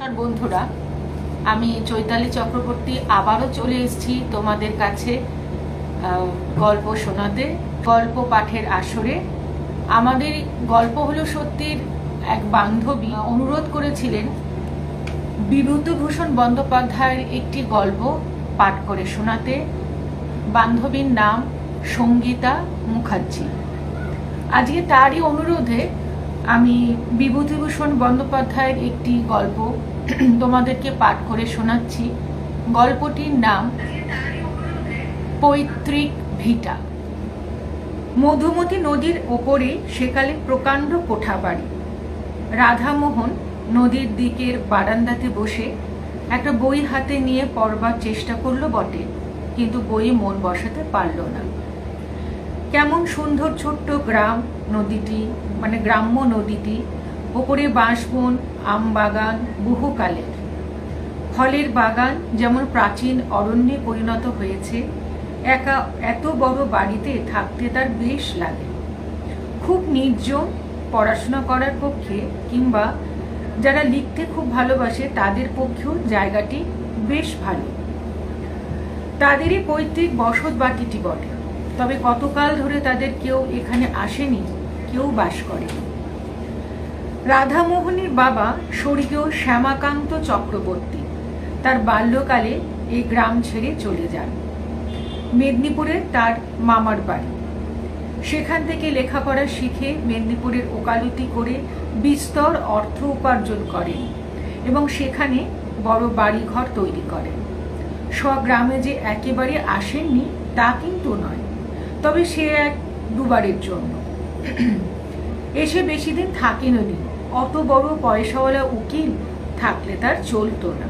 নমস্কার বন্ধুরা, আমি চৈতালি চক্রবর্তী আবারও চলে এসেছি তোমাদের কাছে গল্প শোনাতে, গল্প পাঠের আসরে। আমাদের গল্প হলো সত্যির এক বান্ধবী অনুরোধ করেছিলেন বিভূতিভূষণ বন্দ্যোপাধ্যায়ের একটি গল্প পাঠ করে শোনাতে। বান্ধবীর নাম সঙ্গীতা মুখার্জি। আজকে তারই অনুরোধে আমি বিভূতিভূষণ বন্দ্যোপাধ্যায়ের একটি গল্প তোমাদেরকে পাঠ করে শোনাচ্ছি। গল্পটির নাম পৈতৃক ভিটা। মধুমতি নদীর ওপরে সেকালে প্রকাণ্ড কোঠাবাড়ি। রাধামোহন নদীর দিকের বারান্দাতে বসে একটা বই হাতে নিয়ে পড়বার চেষ্টা করল বটে, কিন্তু বইয়ে মন বসাতে পারল না। কেমন সুন্দর ছোট্ট গ্রাম নদীটি মানে গ্রাম্য নদীটি ওপরে বাঁশবন, আম বাগান, বহুকালের। ফলের বাগান যেমন প্রাচীন অরণ্যে পরিণত হয়েছে, একা এত বড় বাড়িতে থাকতে তার বেশ লাগে। খুব নির্জন পড়াশোনা করার পক্ষে কিংবা যারা লিখতে খুব ভালোবাসে তাদের পক্ষেও জায়গাটি বেশ ভালো। তাদেরই পৈতৃক বসত বাটিটি বটে। তবে কতকাল ধরে তাদের কেউ এখানে আসেনি কেউ বাস করেনি রাধামোহনের বাবা স্বর্গীয় শ্যামাকান্ত চক্রবর্তী তার বাল্যকালে এই গ্রাম ছেড়ে চলে যান। মেদিনীপুরে তার মামার বাড়ি। সেখান থেকে লেখাপড়া শিখে মেদিনীপুরের ওকালতি করে বিস্তর অর্থ উপার্জন করেন এবং সেখানে বড় বাড়িঘর তৈরি করেন। স্বগ্রামে যে একেবারে আসেননি তা কিন্তু নয়, তবে সে এক দুবারের জন্য। এসে বেশি দিন থাকেননি অত বড় পয়সাওয়ালা উকিল থাকলে তার চলতো না।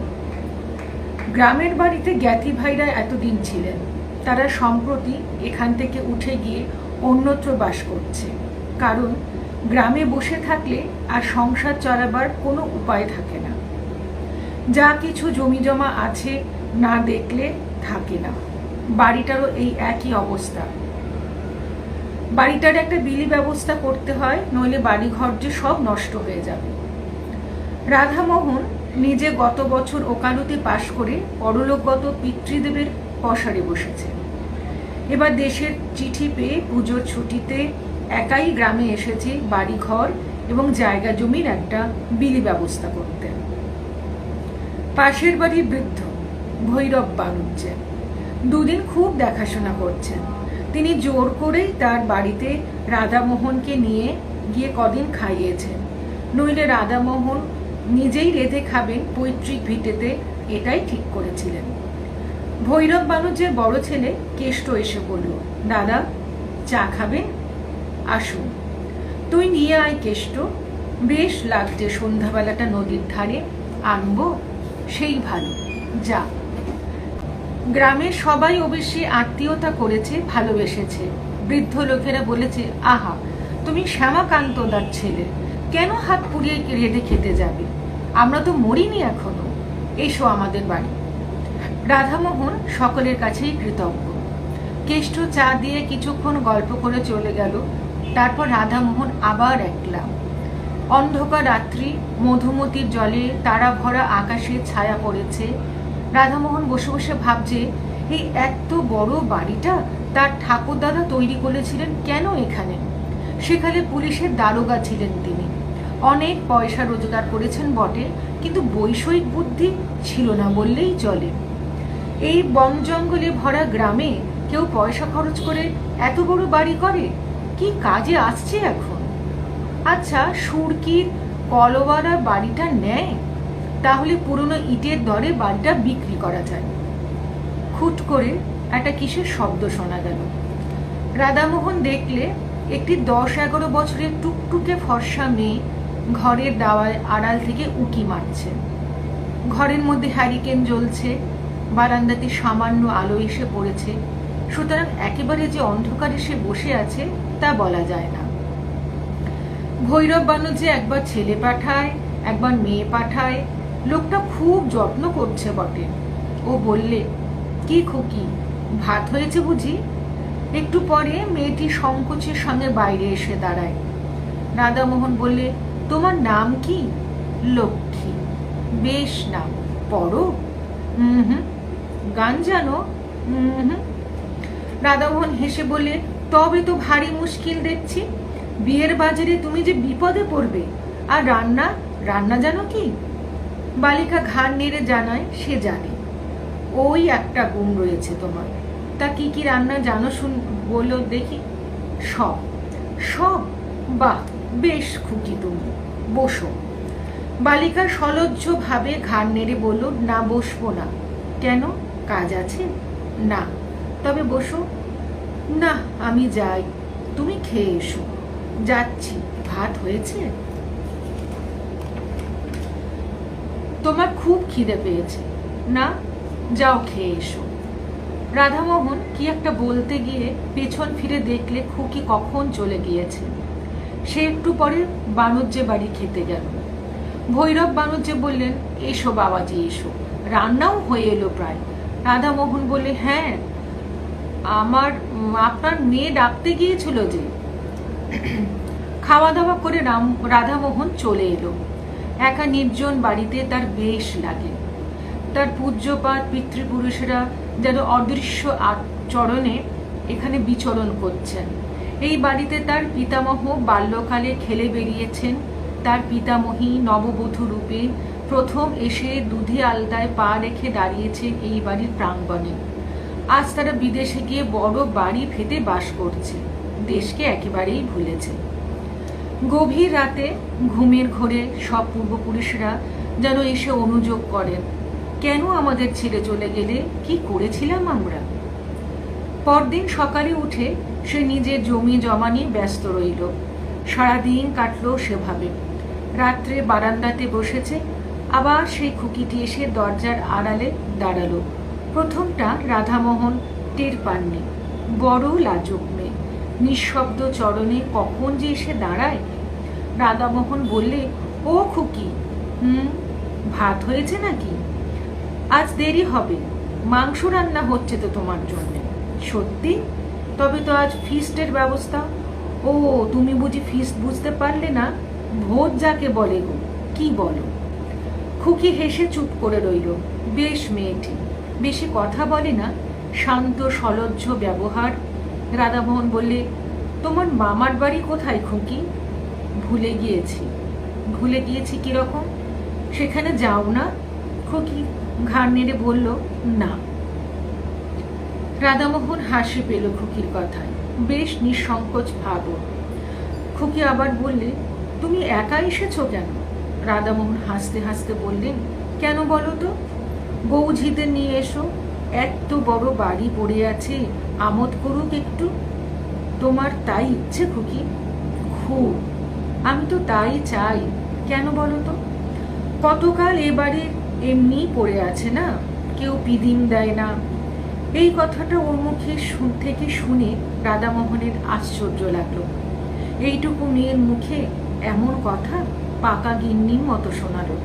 গ্রামের বাড়িতে জ্ঞাতি ভাইরা এতদিন ছিলেন। তারা সম্প্রতি এখান থেকে উঠে গিয়ে অন্যত্র বাস করছে। কারণ গ্রামে বসে থাকলে আর সংসার চালাবার কোনো উপায় থাকে না। যা কিছু জমি জমা আছে না দেখলে থাকে না। বাড়িটারও এই একই অবস্থা। বাড়িটার একটা বিলি ব্যবস্থা করতে হয়, নইলে বাড়িঘর যে সব নষ্ট হয়ে যাবে। রাধামোহন নিজে গত বছর ওকালতি পাশ করে পরলোকগত পিতৃদেবের পসারে বসেছে। এবার দেশের চিঠি পেয়ে পুজোর ছুটিতে একাই গ্রামে এসেছে বাড়িঘর এবং জায়গা জমির একটা বিলি ব্যবস্থা করতে। পাশের বাড়ির বৃদ্ধ ভৈরব বাণুজ্যে দুদিন খুব দেখাশোনা করছেন। তিনি জোর করেই তার বাড়িতে রাধামোহনকে নিয়ে গিয়ে কদিন খাইয়েছেন। নইলে রাধামোহন নিজেই রেঁধে খাবেন, পৈতৃক ভিটেতে এটাই ঠিক করেছিলেন। ভৈরব বাণুজ্যের বড় ছেলে কেষ্ট এসে বলল, দাদা, চা খাবেন? আসুন। তুই নিয়ে আয় কেষ্ট। বেশ লাগছে সন্ধ্যাবেলাটা নদীর ধারে। আনব? সেই ভালো। যা। গ্রামের সবাই অবশ্যই আত্মীয়তা করেছে, ভালোবেসেছে। বৃদ্ধ লোকেরা বলেছে, আহা, তুমি শ্যামাকান্তদার ছেলে, কেন হাত পুড়িয়ে রেঁধে খেতে যাবে? আমরা তো মরিনি এখনও। এসো আমাদের বাড়ি। রাধামোহন সকলের কাছেই কৃতজ্ঞ। কেষ্ট চা দিয়ে কিছুক্ষণ গল্প করে চলে গেল। তারপর রাধামোহন আবার একলা। অন্ধকার রাত্রি, মধুমতির জলে তারা ভরা আকাশে ছায়া পড়েছে। রাধামোহন বসে বসে ভাবছে এই এত বড় বাড়িটা তার ঠাকুরদাদা তৈরি করেছিলেন কেন এখানে? সেখানে পুলিশের দারোগা ছিলেন তিনি। অনেক পয়সা রোজগার করেছেন বটে, কিন্তু বৈষয়িক বুদ্ধি ছিল না বললেই চলে। এই বন জঙ্গলে ভরা গ্রামে কেউ পয়সা খরচ করে এত বড় বাড়ি করে? কি কাজে আসছে এখন? আচ্ছা সুরকির কলওয়ারা বাড়িটা নেয়? তাহলে পুরনো ইটের দরে বাড়িটা বিক্রি করা যায়। খুট করে একটা কিসের শব্দ শোনা গেল। রাধামোহন দেখলে একটি দশ এগারো বছরের টুকটুকে ফর্সা মেয়ে ঘরের দাওয়ায় আড়াল থেকে উকি মারছে। ঘরের মধ্যে হ্যারিকেন জ্বলছে, বারান্দাতে সামান্য আলো এসে পড়েছে, সুতরাং একেবারে যে অন্ধকারে সে বসে আছে তা বলা যায় না। ভৈরব বানুজ্যে একবার ছেলে পাঠায়, একবার মেয়ে পাঠায় লোকটা খুব যত্ন করছে বটে। ও বললে, কি খুকি, ভাত হয়েছে বুঝি? একটু পরে মেয়েটি সংকোচের সঙ্গে বাইরে এসে দাঁড়ায়। রাধামোহন বললে, তোমার নাম কি? লক্ষ্মী। বেশ না পড়ো হুম হুম, গান জানো? হুম হুম। রাধামোহন হেসে বলে তবে তো ভারী মুশকিল দেখছি। বিয়ের বাজারে তুমি যে বিপদে পড়বে, আর রান্না রান্না জানো কি? বালিকা ঘাড় নেড়ে জানায়, সে জানে। ওই একটা গুণ রয়েছে তোমার। তা কি কি রান্না জানো শুন, বলো দেখি। সব সব? বাহ, বেশ খুকি তুমি। বসো। বালিকা সলজ্জ ভাবে ঘাড় নেড়ে বলল, না, বসবো না। কেন? কাজ আছে? না, তবে বসো। না, আমি যাই। তুমি খেয়ে এসো। যাচ্ছি। ভাত হয়েছে? তোমার খুব খিদে পেয়েছে। না, যাও খেয়ে এসো। রাধামোহন কি একটা বলতে গিয়ে পেছন ফিরে দেখলে খুকি কখন চলে গিয়েছে। সে একটু পরে বাণজ্যে বাড়ি খেতে গেল। ভৈরব বাণজ্যে বললেন, এসো বাবাজি, এসো। রান্নাও হয়ে এলো প্রায়। রাধামোহন বলে হ্যাঁ আমার, আপনার মেয়ে ডাকতে গিয়েছিল যে। খাওয়া দাওয়া করে রাম, রাধামোহন চলে এলো। একা নির্জন বাড়িতে তার বেশ লাগে। তার পূজ্যপাত পিতৃপুরুষেরা যেন অদৃশ্য চরণে এখানে বিচরণ করছেন। এই বাড়িতে তার পিতামহ বাল্যকালে খেলে বেরিয়েছেন। তার পিতামহী নববধূ রূপে প্রথম এসে দুধে আলদায় পা রেখে দাঁড়িয়েছেন এই বাড়ির প্রাঙ্গণে। আজ তারা বিদেশে গিয়ে বড় বাড়ি ফেতে বাস করছে। দেশকে একেবারেই ভুলেছে। গভীর রাতে ঘুমের ঘোরে সব পূর্বপুরুষরা যেন এসে অনুযোগ করেন, কেন আমাদের ছেড়ে চলে গেলে কি করেছিলাম আমরা? পরদিন সকালে উঠে সে নিজের জমি জমা নিয়ে ব্যস্ত রইল। সারাদিন কাটল সেভাবে। রাত্রে বারান্দাতে বসেছে, আবার সেই খুকিটি এসে দরজার আড়ালে দাঁড়াল। প্রথমটা রাধামোহন টের পাননি, বড় লাজুক মেয়ে। নিঃশব্দ চরণে কখন যে এসে দাঁড়ায়? রাধামোহন বললে, ও খুকি, হুম, ভাত হয়েছে নাকি? আজ দেরি হবে, মাংস রান্না হচ্ছে তো তোমার জন্য। সত্যি? তবে তো আজ ফিস্টের ব্যবস্থা। ও, তুমি বুঝি ফিস্ট বুঝতে পারলে না? ভোজ যাকে বলে গো, কি বলো? খুকি হেসে চুপ করে রইল। বেশ মেয়েটি, বেশি কথা বলে না। শান্ত, সলজ্জ ব্যবহার রাধামোহন বললে, তোমার মামার বাড়ি কোথায় খুকি? ভুলে গিয়েছি। ভুলে গিয়েছি কীরকম সেখানে যাও না? খুকি ঘাড় নেড়ে বলল, না। রাধামোহন হাসি পেল খুকির কথায়। বেশ নিঃসংকোচ ভাব। খুকি আবার বললে, তুমি একা এসেছ কেন? রাধামোহন হাসতে হাসতে বললেন, কেন বলো তো? বৌঝিদের নিয়ে এসো। এত বড় বাড়ি পড়ে আছে। আমোদ করুক একটু। তোমার তাই ইচ্ছে খুকি? খুব। আমি তো তাই চাই। কেন বলো তো? কতকাল এ বাড়ির এমনি পড়ে আছে না? কেউ পিদিম দেয় না। এই কথাটা ওর মুখে থেকে শুনে রাধামোহনের আশ্চর্য লাগল। এইটুকু মেয়ের মুখে এমন কথা পাকা গিন্নির মতো শোনালো।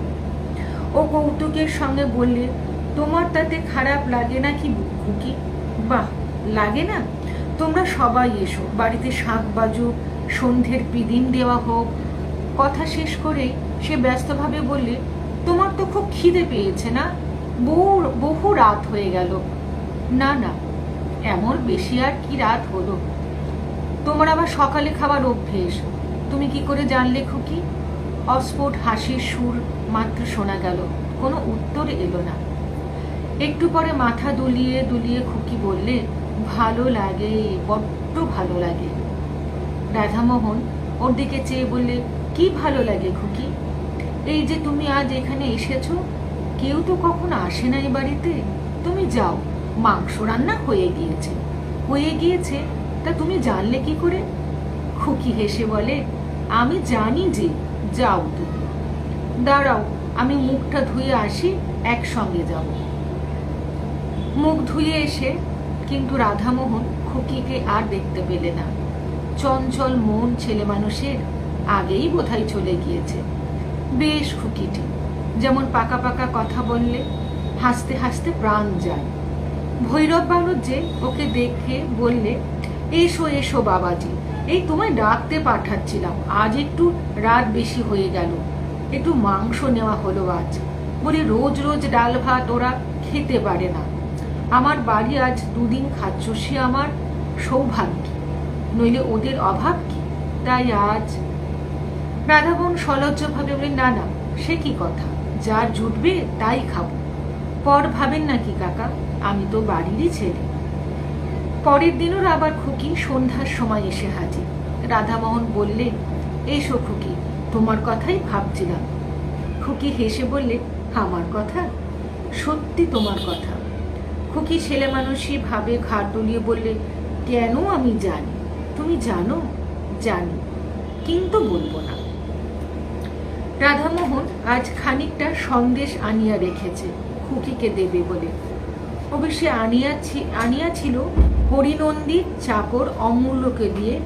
ও কৌতুকের সঙ্গে বললে, তোমার তাতে খারাপ লাগে নাকি খুকি? বাহ লাগে না? তোমরা সবাই এসো, বাড়িতে শাক বাজুক, সন্ধ্যের পিদিন দেওয়া হোক। কথা শেষ করে সে ব্যস্তভাবে বললে, তোমার তো খুব খিদে পেয়েছে না? বহু বহু রাত হয়ে গেল। না না, এমন বেশি আর কি রাত হলো? তোমার আবার সকালে খাবার অভ্যেস। তুমি কি করে জানলে খুকি? অস্ফুট হাসির সুর মাত্র শোনা গেল, কোনো উত্তর এলো না। একটু পরে মাথা দুলিয়ে দুলিয়ে খুকি বললে ভালো লাগে, বড্ড ভালো লাগে। রাধামোহন ওর দিকে চেয়ে বললে, কি ভালো লাগে খুকি? এই যে তুমি আজ এখানে এসেছ, কেউ তো কখনো আসে না এই বাড়িতে। তুমি যাও, মাংস রান্না হয়ে গিয়েছে। হয়ে গিয়েছে? তা তুমি জানলে কি করে? খুকি হেসে বলে, আমি জানি যে, যাও তুমি দাঁড়াও, আমি মুখটা ধুয়ে আসি, একসঙ্গে যাব। মুখ ধুয়ে এসে কিন্তু রাধামোহন খুকিকে আর দেখতে পেলে না। চঞ্চল মন ছেলে মানুষের আগেই বোধহয় চলে গিয়েছে। বেশ খুকিটি, যেমন পাকা পাকা কথা বললে হাসতে হাসতে প্রাণ যায়। ভৈরব যে ওকে দেখে বললে, এসো এসো বাবাজি, এই তোমায় ডাকতে পাঠাচ্ছিলাম, আজ একটু রাত বেশি হয়ে গেল, একটু মাংস নেওয়া হলো আজ। বলি, রোজ রোজ ডাল ভাত ওরা খেতে পারে না। আমার বাড়ি আজ দুদিন খাচ্ছ সে আমার সৌভাগ্য। নইলে ওদের অভাব কি? তাই আজ রাধাবন সলজ্জভাবে বলে না না, সে কি কথা? যা জুটবে তাই খাব। পর ভাবেন নাকি কাকা, আমি তো বাড়িরই ছেলে। পরের দিনও আবার খুকি সন্ধ্যার সময় এসে হাজির। রাধামোহন বললেন, এসো খুকি, তোমার কথাই ভাবছিলাম। খুকি হেসে বললে, আমার কথা? সত্যি তোমার কথা? খুকি ছেলে মানুষই ভাবে ঘাট দুলিয়ে বললে, কেন আমি জানি? তুমি জানো? জানি, কিন্তু বলব না। রাধামোহন আজ খানিকটা সন্দেশ আনিয়া রেখেছে, খুকিকে দেবে বলে। অবশ্যই আনিয়াছি, আনিয়াছিল হরিনন্দীর চাকর অমূল্যকে দিয়ে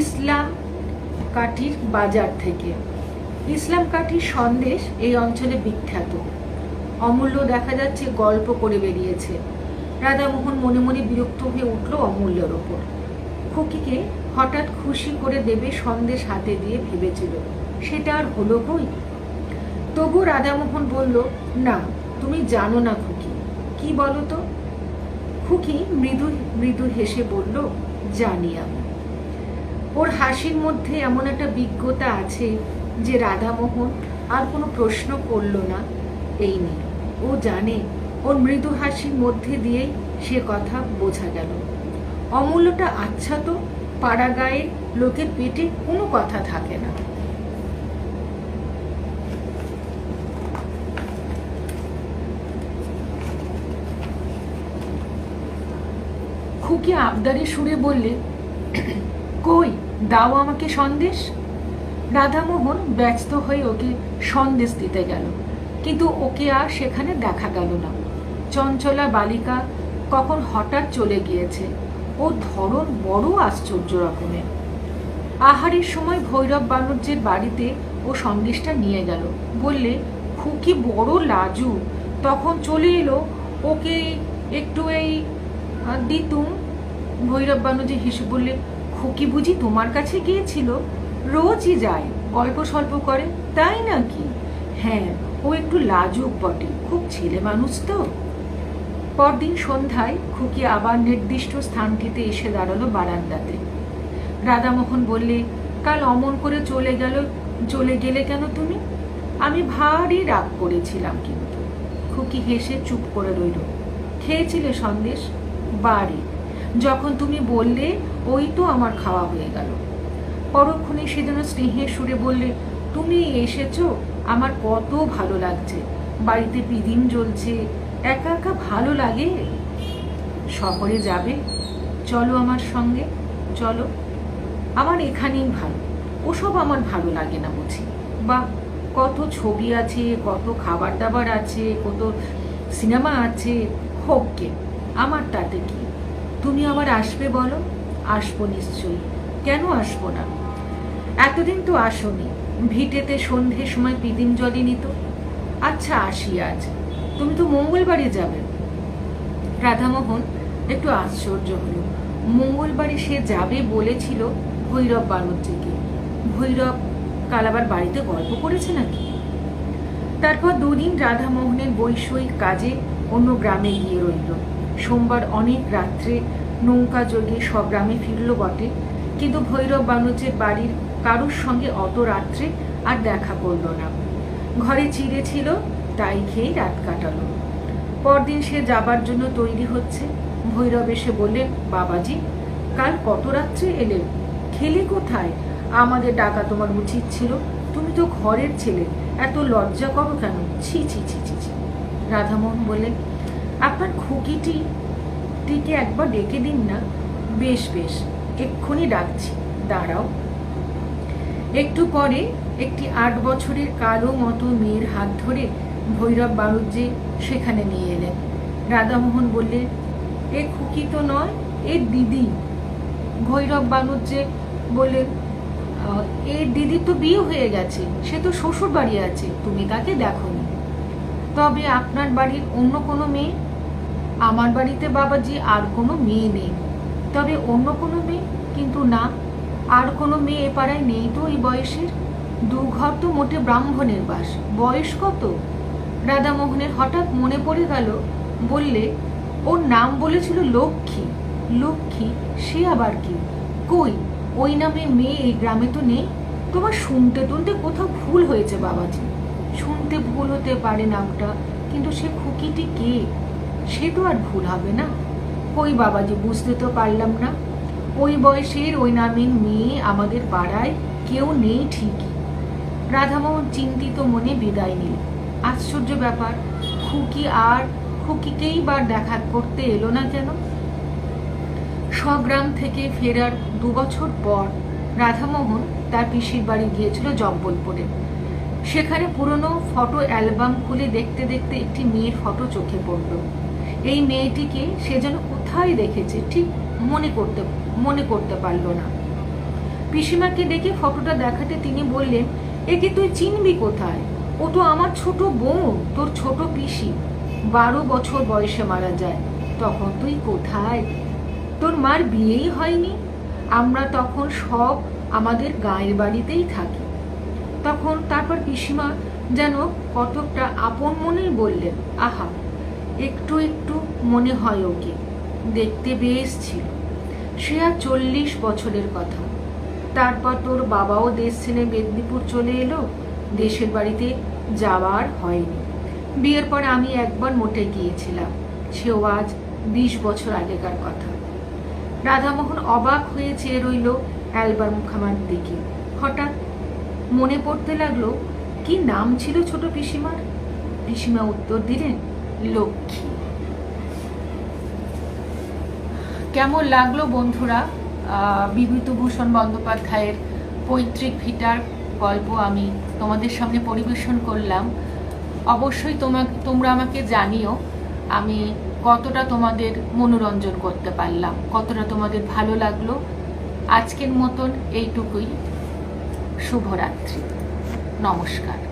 ইসলাম কাঠির বাজার থেকে। ইসলাম কাঠির সন্দেশ এই অঞ্চলে বিখ্যাত। অমূল্য দেখা যাচ্ছে গল্প করে বেরিয়েছে। রাধামোহন মনে মনে বিরক্ত হয়ে উঠল অমূল্যের ওপর। খুকিকে হঠাৎ খুশি করে দেবে সন্দেশ হাতে দিয়ে ভেবেছিল। সেটা আর হলো কই? তবু রাধামোহন বলল, না, তুমি জানো না খুকি। কি বলো তো? খুকি মৃদু মৃদু হেসে বলল, জানি আমি। ওর হাসির মধ্যে এমন একটা বিজ্ঞতা আছে যে রাধামোহন আর কোনো প্রশ্ন করল না। এই নিয়ে ও জানে ওর মৃদু হাসির মধ্যে দিয়েই সে কথা বোঝা গেল। অমূল্যটা আচ্ছা তো পাড়া গায়ে লোকের পেটে কোনো কথা থাকে না। খুকি আবদারে সুরে বললে, কই, দাও আমাকে সন্দেশ? রাধামোহন ব্যস্ত হয়ে ওকে সন্দেশ দিতে গেল, কিন্তু ওকে আর সেখানে দেখা গেল না। চঞ্চলা বালিকা কখন হঠাৎ চলে গিয়েছে? ও ধরন বড় আশ্চর্য রকমের। আহারের সময় ভৈরব বানুজ্যের বাড়িতে ও সন্দেশটা নিয়ে গেল। বললে খুকি বড় লাজু তখন চলে এলো ওকে একটু এই দিতুম। ভৈরব বানুজি হেসে বললে খুকি বুঝি তোমার কাছে গিয়েছিল? রোজই যায় গল্প স্বল্প করে, তাই নাকি? হ্যাঁ ও একটু লাজুক বটে। খুব ছেলে মানুষ তো। পরদিন সন্ধ্যায় খুকি আবার নির্দিষ্ট স্থানটিতে এসে দাঁড়াল বারান্দাতে। রাধামোহন বললে, কাল অমন করে চলে গেল, চলে গেলে কেন তুমি? আমি ভারী রাগ করেছিলাম কিন্তু। খুকি হেসে চুপ করে রইল। খেয়েছিলে সন্দেশ? বাড়ি যখন তুমি বললে, ওই তো আমার খাওয়া হয়ে গেল। পরক্ষণে সে যেন স্নেহের সুরে বললে, তুমি এসেছ? আমার কত ভালো লাগছে। বাড়িতে পিদিম জ্বলছে একা একা ভালো লাগে? শহরে যাবে? চলো আমার সঙ্গে, চলো। আমার এখানেই ভালো। ওসব আমার ভালো লাগে না বুঝি। বা কত ছবি আছে, কত খাবার দাবার আছে, কত সিনেমা আছে, হোক কে, আমার তাতে কি? তুমি আবার আসবে বলো? আসব নিশ্চয়ই। কেন আসব না? এতদিন তো আসনি। ভিটেতে সন্ধ্যের সময় পিদিম জলই নিত। আচ্ছা আসি আজ। তুমি তো মঙ্গলবারে যাবে। রাধামোহন একটু আশ্চর্য হলো। মঙ্গলবারে সে যাবে বলেছিল ভৈরব বানুজ্জিকে ভৈরব কাল আবার বাড়িতে গল্প করেছে নাকি? তারপর দুদিন রাধামোহনের বৈষয়িক কাজে অন্য গ্রামে গিয়ে রইল। সোমবার অনেক রাত্রে নৌকা যোগে সব গ্রামে ফিরল বটে। কিন্তু ভৈরব বানুজ্যের বাড়ির কারুর সঙ্গে অত রাত্রে আর দেখা করল না। ঘরে চিড়ে ছিল তাই খেয়েই রাত কাটালো। পরদিন সে যাবার জন্য তৈরি হচ্ছে। ভৈরব এসে বললেন বাবাজি, কাল কত রাত্রে এলে খেলে কোথায়? আমাদের ডাকা তোমার উচিত ছিল। তুমি তো ঘরের ছেলে। এত লজ্জা করো কেন? ছি ছি ছি ছি ছি। রাধামোহন বললেন আপনার খুকিটি টিকে একবার ডেকে দিন না। বেশ বেশ, এক্ষুনি ডাকছি। দাঁড়াও। একটু পরে একটি আট বছরের কালো মতো মেয়ের হাত ধরে ভৈরব বাণুজ্যে সেখানে নিয়ে এলেন। রাধামোহন বললেন এ খুকি তো নয় এ দিদি। ভৈরব বাণুজ্যে বললেন "আহ, এর দিদির তো বিয়ে হয়ে গেছে সে তো শ্বশুর বাড়ি আছে তুমি তাকে দেখোনি। তবে আপনার বাড়ির অন্য কোনো মেয়ে? আমার বাড়িতে বাবাজি আর কোনো মেয়ে নেই। তবে অন্য কোনো মেয়ে? কিন্তু না আর কোনো মেয়ে এ পাড়ায় নেই তো এই বয়সের? দু ঘর তো মোটে ব্রাহ্মণের বাস বয়স কত? রাধামোহনের হঠাৎ মনে পড়ে গেল, বললে, ওর নাম বলেছিল লক্ষ্মী। লক্ষ্মী, সে আবার কি? কই? ওই নামে মেয়ে এই গ্রামে তো নেই। তোমার শুনতে টুনতে কোথাও ভুল হয়েছে, বাবাজি। শুনতে ভুল হতে পারে নামটা, কিন্তু সে খুকিটি কে? সে তো আর ভুল হবে না। কই বাবাজি, বুঝতে তো পারলাম না। ওই বয়সের ওই নামের মেয়ে আমাদের পাড়ায় কেউ নেই ঠিকই। রাধামোহন চিন্তিত মনে বিদায় নিল। আশ্চর্য ব্যাপার, খুকি আর খুকিকেই বা দেখা করতে এলো না কেন স্বগ্রাম থেকে ফেরার দু বছর পর রাধামোহন তার পিসির বাড়ি গিয়েছিল জব্বলপুরে। সেখানে পুরনো ফটো অ্যালবাম খুলে দেখতে দেখতে একটি মেয়ের ফটো চোখে পড়ল। এই মেয়েটিকে সে যেন কোথায় দেখেছে ঠিক মনে করতে মনে করতে পারল না। পিসিমাকে ডেকে ফটোটা দেখাতে তিনি বললেন, একে তুই চিনবি কোথায়? ও তো আমার ছোট বোন, তোর ছোট পিসি। বারো বছর বয়সে মারা যায়, তখন তুই কোথায়? তোর মার বিয়েই হয়নি। আমরা তখন সব আমাদের গায়ের বাড়িতেই থাকি। তখন তারপর পিসিমা যেন কতকটা আপন মনেই বললেন, আহা, একটু একটু মনে হয় ওকে, দেখতে বেশ ছিল। সে আর চল্লিশ বছরের কথা। তারপর তোর বাবাও দেশ ছেড়ে মেদিনীপুর চলে এলো। দেশের বাড়িতে যাওয়ার হয়নি। বিয়ের পর আমি একবার মোটে গিয়েছিলাম। সেও আজ বিশ বছর আগেকার কথা। রাধামোহন অবাক হয়ে চেয়ে রইল অ্যালবাম খামার দিকে। হঠাৎ মনে পড়তে লাগল, কি নাম ছিল ছোট পিসিমার? পিসিমা উত্তর দিলেন, লক্ষ্মী। কেমন লাগল বন্ধুরা? বিভূতিভূষণ বন্দ্যোপাধ্যায়ের পৈতৃক ভিটার গল্প আমি তোমাদের সামনে পরিবেশন করলাম। অবশ্যই তোমাকে তোমরা আমাকে জানিও, আমি কতটা তোমাদের মনোরঞ্জন করতে পারলাম, কতটা তোমাদের ভালো লাগল। আজকের মতন এইটুকুই। শুভরাত্রি। নমস্কার।